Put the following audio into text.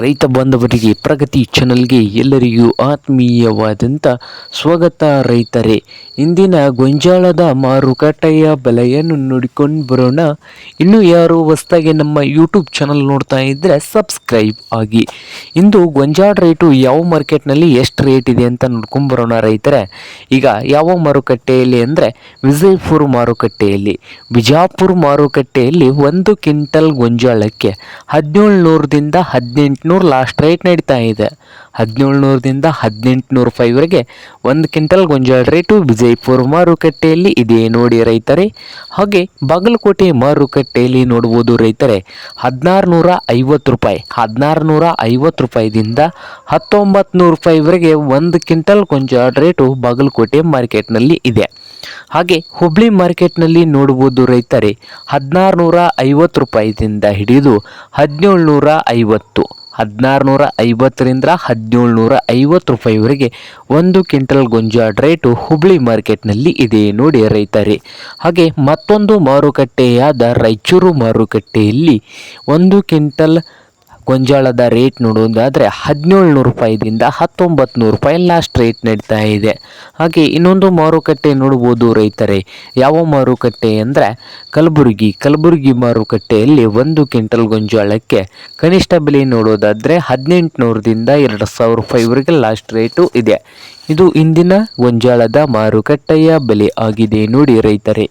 ರೈತ ಬಾಂಧವರಿಗೆ ಪ್ರಗತಿ ಚಾನಲ್ಗೆ ಎಲ್ಲರಿಗೂ ಆತ್ಮೀಯವಾದಂಥ ಸ್ವಾಗತ ರೈತರೇ. ಇಂದಿನ ಗೊಂಜಾಳದ ಮಾರುಕಟ್ಟೆಯ ಬೆಲೆಯನ್ನು ನೋಡಿಕೊಂಡು ಬರೋಣ. ಇನ್ನೂ ಯಾರು ಹೊಸ್ದಾಗಿ ನಮ್ಮ ಯೂಟ್ಯೂಬ್ ಚಾನಲ್ ನೋಡ್ತಾ ಇದ್ದರೆ ಸಬ್ಸ್ಕ್ರೈಬ್ ಆಗಿ. ಇಂದು ಗೊಂಜಾಳ ರೇಟು ಯಾವ ಮಾರ್ಕೆಟ್ನಲ್ಲಿ ಎಷ್ಟು ರೇಟ್ ಇದೆ ಅಂತ ನೋಡ್ಕೊಂಡು ಬರೋಣ ರೈತರೆ. ಈಗ ಯಾವ ಮಾರುಕಟ್ಟೆಯಲ್ಲಿ ಅಂದರೆ ವಿಜಯಪುರ ಮಾರುಕಟ್ಟೆಯಲ್ಲಿ. ಬಿಜಾಪುರ ಮಾರುಕಟ್ಟೆಯಲ್ಲಿ ಒಂದು ಕ್ವಿಂಟಲ್ ಗೊಂಜಾಳಕ್ಕೆ ಹದಿನೇಳು ನೂರದಿಂದ ಹದಿನೆಂಟುನೂರು ಲಾಸ್ಟ್ ರೇಟ್ ನಡೀತಾ ಇದೆ. ಹದಿನೇಳು ನೂರದಿಂದ ಹದಿನೆಂಟುನೂರು ರೂಪಾಯಿವರೆಗೆ ಒಂದು ಕ್ವಿಂಟಲ್ ಗೊಂಜಾಳ ರೇಟು ವಿಜಯಪುರ ಮಾರುಕಟ್ಟೆಯಲ್ಲಿ ಇದೆ ನೋಡಿ ರೈತರೇ. ಹಾಗೆ ಬಾಗಲಕೋಟೆ ಮಾರುಕಟ್ಟೆಯಲ್ಲಿ ನೋಡ್ಬೋದು ರೈತರೇ ಹದಿನಾರು ನೂರ ಐವತ್ತು ರೂಪಾಯಿ ಹದಿನಾರು ನೂರ ಐವತ್ತು ರೂಪಾಯಿದಿಂದ ಹತ್ತೊಂಬತ್ತು ನೂರು ರೂಪಾಯಿವರೆಗೆ ಒಂದು ಕ್ವಿಂಟಲ್ ಗೊಂಜಾಳ ರೇಟು ಬಾಗಲಕೋಟೆ ಮಾರ್ಕೆಟ್ನಲ್ಲಿ ಇದೆ. ಹಾಗೆ ಹುಬ್ಳಿ ಮಾರ್ಕೆಟ್ನಲ್ಲಿ ನೋಡ್ಬೋದು ರೈತರೇ ಹದಿನಾರು ನೂರ ಐವತ್ತು ರೂಪಾಯಿದಿಂದ ಹಿಡಿದು ಹದಿನೇಳು ನೂರ ಐವತ್ತು ಹದಿನಾರು ನೂರ ಐವತ್ತರಿಂದ ಹದಿನೇಳು ನೂರ ಐವತ್ತು ರೂಪಾಯಿವರೆಗೆ ಒಂದು ಕ್ವಿಂಟಲ್ ಗೊಂಜಾಳ ರೇಟು ಹುಬ್ಳಿ ಮಾರ್ಕೆಟ್ನಲ್ಲಿ ಇದೆ ನೋಡಿ ರೈತರೇ. ಹಾಗೆ ಮತ್ತೊಂದು ಮಾರುಕಟ್ಟೆಯಾದ ರಾಯಚೂರು ಮಾರುಕಟ್ಟೆಯಲ್ಲಿ ಒಂದು ಕ್ವಿಂಟಲ್ ಗೊಂಜಾಳದ ರೇಟ್ ನೋಡುವುದಾದರೆ ಹದಿನೇಳು ನೂರು ರೂಪಾಯಿದಿಂದ ಹತ್ತೊಂಬತ್ತು ನೂರು ರೂಪಾಯಿ ಲಾಸ್ಟ್ ರೇಟ್ ನಡೀತಾ ಇದೆ. ಹಾಗೆ ಇನ್ನೊಂದು ಮಾರುಕಟ್ಟೆ ನೋಡ್ಬೋದು ರೈತರೇ. ಯಾವ ಮಾರುಕಟ್ಟೆ ಅಂದರೆ ಕಲಬುರಗಿ. ಕಲಬುರಗಿ ಮಾರುಕಟ್ಟೆಯಲ್ಲಿ ಒಂದು ಕ್ವಿಂಟಲ್ ಗೊಂಜಾಳಕ್ಕೆ ಕನಿಷ್ಠ ಬೆಲೆ ನೋಡೋದಾದರೆ ಹದಿನೆಂಟುನೂರದಿಂದ ಎರಡು ಸಾವಿರ ರೂಪಾಯಿವರೆಗೆ ಲಾಸ್ಟ್ ರೇಟು ಇದೆ. ಇದು ಇಂದಿನ ಗೊಂಜಾಳದ ಮಾರುಕಟ್ಟೆಯ ಬೆಲೆ ಆಗಿದೆ ನೋಡಿ ರೈತರೇ.